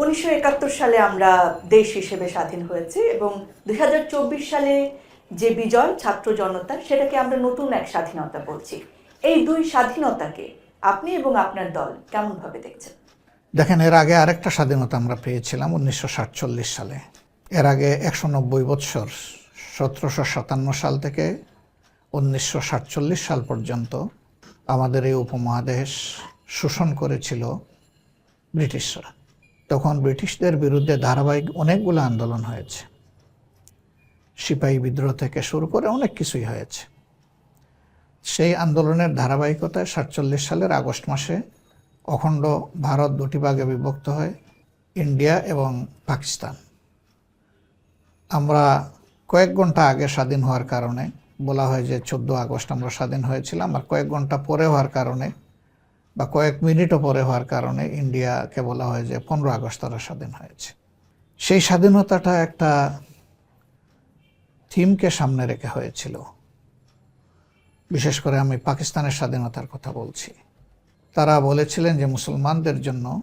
উনিশশো একাত্তর সালে আমরা দেশ হিসেবে স্বাধীন হয়েছি এবং দু হাজার চব্বিশ সালে যে বিজয়, ছাত্র জনতা, সেটাকে আমরা নতুন এক স্বাধীনতা বলছি। এই দুই স্বাধীনতাকে আপনি এবং আপনার দল কেমনভাবে দেখছেন? দেখেন, এর আগে আরেকটা স্বাধীনতা আমরা পেয়েছিলাম উনিশশো সাতচল্লিশ সালে। এর আগে একশো নব্বই বৎসর, সতেরোশো সাতান্ন সাল থেকে উনিশশো সাতচল্লিশ সাল পর্যন্ত আমাদের এই উপমহাদেশ শোষণ করেছিল ব্রিটিশরা। তখন ব্রিটিশদের বিরুদ্ধে ধারাবাহিক অনেকগুলো আন্দোলন হয়েছে। সিপাহী বিদ্রোহ থেকে শুরু করে অনেক কিছুই হয়েছে। সেই আন্দোলনের ধারাবাহিকতায় সাতচল্লিশ সালের আগস্ট মাসে অখণ্ড ভারত দুটি ভাগে বিভক্ত হয়, ইন্ডিয়া এবং পাকিস্তান। আমরা কয়েক ঘণ্টা আগে স্বাধীন হওয়ার কারণে, বলা হয় যে চোদ্দ আগস্ট আমরা স্বাধীন হয়েছিলাম, আর কয়েক ঘণ্টা পরে হওয়ার কারণে বা কয়েক মিনিটও পরে হওয়ার কারণে ইন্ডিয়াকে বলা হয় যে পনেরো আগস্ট তারা স্বাধীন হয়েছে। সেই স্বাধীনতাটা একটা থিমকে সামনে রেখে হয়েছিল। বিশেষ করে আমি পাকিস্তানের স্বাধীনতার কথা বলছি। তারা বলেছিলেন যে মুসলমানদের জন্য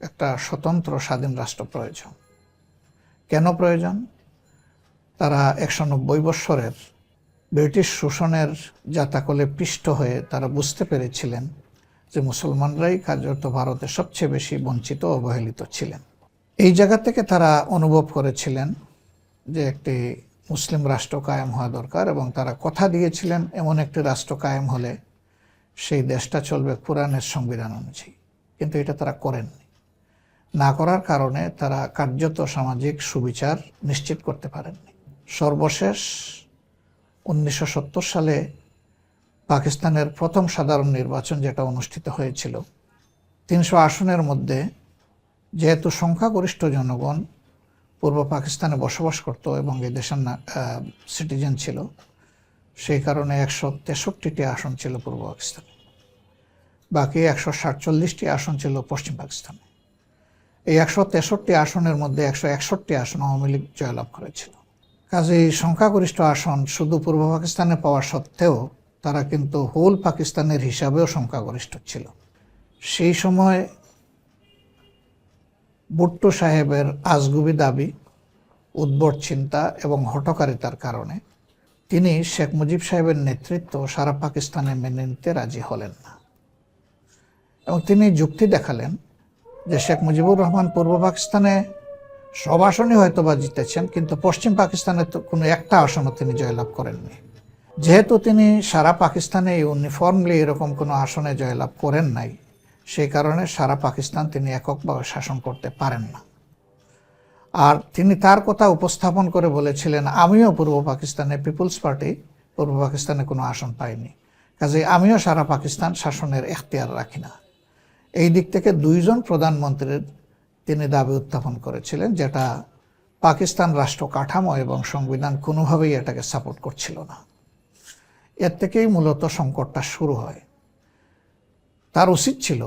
একটা স্বতন্ত্র স্বাধীন রাষ্ট্র প্রয়োজন। কেন প্রয়োজন? তারা একশো নব্বই বৎসরের ব্রিটিশ শোষণের জাতাকলে পিষ্ট হয়ে তারা বুঝতে পেরেছিলেন যে মুসলমানরাই কার্যত ভারতে সবচেয়ে বেশি বঞ্চিত অবহেলিত ছিলেন। এই জায়গা থেকে তারা অনুভব করেছিলেন যে একটি মুসলিম রাষ্ট্র কায়েম হওয়া দরকার এবং তারা কথা দিয়েছিলেন, এমন একটি রাষ্ট্র কায়েম হলে সেই দেশটা চলবে কোরআনের সংবিধান অনুযায়ী। কিন্তু এটা তারা করেননি। না করার কারণে তারা কার্যত সামাজিক সুবিচার নিশ্চিত করতে পারেননি। সর্বশেষ উনিশশো সত্তর সালে পাকিস্তানের প্রথম সাধারণ নির্বাচন যেটা অনুষ্ঠিত হয়েছিল। তিনশো আসনের মধ্যে যেহেতু সংখ্যাগরিষ্ঠ জনগণ পূর্ব পাকিস্তানে বসবাস করত এবং এই দেশের সিটিজেন ছিল, সেই কারণে একশো তেষট্টিটি আসন ছিল পূর্ব পাকিস্তানে। বাকি একশো সাতচল্লিশটি আসন ছিল পশ্চিম পাকিস্তানে। এই একশো তেষট্টি আসনের মধ্যে একশো একষট্টি আসন আওয়ামী লীগ জয়লাভ করেছিল। কাজেই সংখ্যাগরিষ্ঠ আসন শুধু পূর্ব পাকিস্তানে পাওয়া সত্ত্বেও তারা কিন্তু হোল পাকিস্তানের হিসাবেও সংখ্যাগরিষ্ঠ ছিল। সেই সময় ভুট্টো সাহেবের আজগুবি দাবি, উদ্ভট চিন্তা এবং হটকারিতার কারণে তিনি শেখ মুজিব সাহেবের নেতৃত্ব সারা পাকিস্তানে মেনে নিতে রাজি হলেন না। এবং তিনি যুক্তি দেখালেন যে শেখ মুজিবুর রহমান পূর্ব পাকিস্তানে সব আসনই হয়তো বা জিতেছেন, কিন্তু পশ্চিম পাকিস্তানে তো কোনো একটা আসনও তিনি জয়লাভ করেননি। যেহেতু তিনি সারা পাকিস্তানে ইউনিফর্মলি এরকম কোনো আসনে জয়লাভ করেন নাই, সেই কারণে সারা পাকিস্তান তিনি এককভাবে শাসন করতে পারেন না। আর তিনি তার কথা উপস্থাপন করে বলেছিলেন, আমিও পূর্ব পাকিস্তানে পিপুলস পার্টি পূর্ব পাকিস্তানে কোনো আসন পাইনি। কাজে আমিও সারা পাকিস্তান শাসনের এখতিয়ার রাখি না। এই দিক থেকে দুইজন প্রধানমন্ত্রীর তিনি দাবি উত্থাপন করেছিলেন, যেটা পাকিস্তান রাষ্ট্র কাঠামো এবং সংবিধান কোনোভাবেই এটাকে সাপোর্ট করছিল না। এর থেকেই মূলত সংকটটা শুরু হয়। তার উচিত ছিল,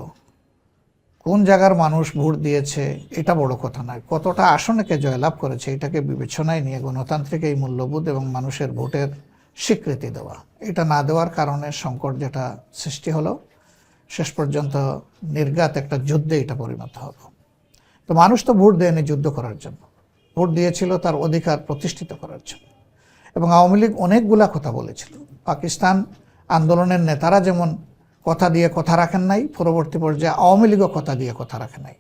কোন জায়গার মানুষ ভোট দিয়েছে এটা বড় কথা নয়, কতটা আসনকে জয়লাভ করেছে এটাকে বিবেচনায় নিয়ে গণতান্ত্রিক এই মূল্যবোধ এবং মানুষের ভোটের স্বীকৃতি দেওয়া। এটা না দেওয়ার কারণে সংকট যেটা সৃষ্টি হলো, শেষ পর্যন্ত নির্গাত একটা যুদ্ধে এটা পরিণত হলো। তো মানুষ তো ভোট দেয়নি যুদ্ধ করার জন্য, ভোট দিয়েছিল তার অধিকার প্রতিষ্ঠিত করার জন্য। এবং আওয়ামী লীগ অনেকগুলা কথা বলেছিল পাকিস্তান আন্দোলনের নেতারা যেমন কথা দিয়ে কথা রাখেন নাই, পরবর্তী পর্যায়ে আওয়ামী লীগও কথা দিয়ে কথা রাখেন নাই।